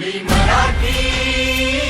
Mi be.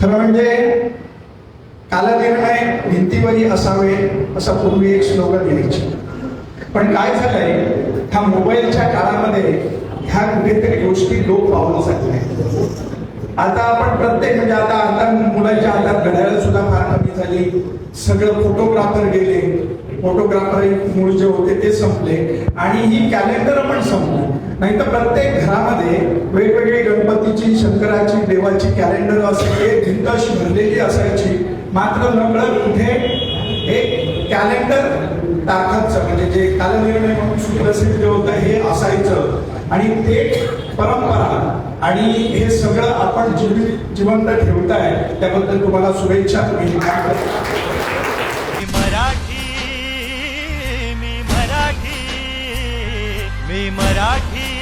खरं म्हणजे कालनिर्णय भिंतीवरी असावे असं पूर्वी एक स्लोगन यायची पण काय झालंय? ह्या मोबाईलच्या काळामध्ये ह्या कुठेतरी गोष्टी लोक पाहून चालल्या आता आपण प्रत्येक म्हणजे आता आता मुलांच्या हातात घड्याळ सुद्धा फार कमी झाली. सगळं फोटोग्राफर गेले. फोटोग्राफर मूळ जे होते ते संपले. आणि ही कॅलेंडर पण संपले. नाही तर प्रत्येक घरामध्ये वेगवेगळ्या शंकराची देवाची कॅलेंडर असायची भिंत भरलेली असायची. मात्र नकळत कुठे? एक कॅलेंडर टाकायचं. म्हणजे जे कालनिर्णय म्हणून सुप्रसिद्ध होतं हे असायचं. आणि ते परंपरा आणि हे सगळं आपण जीवित जिवंत ठेवताय त्याबद्दल तुम्हाला शुभेच्छा. तुम्ही मराठी मी मराठी मी मराठी.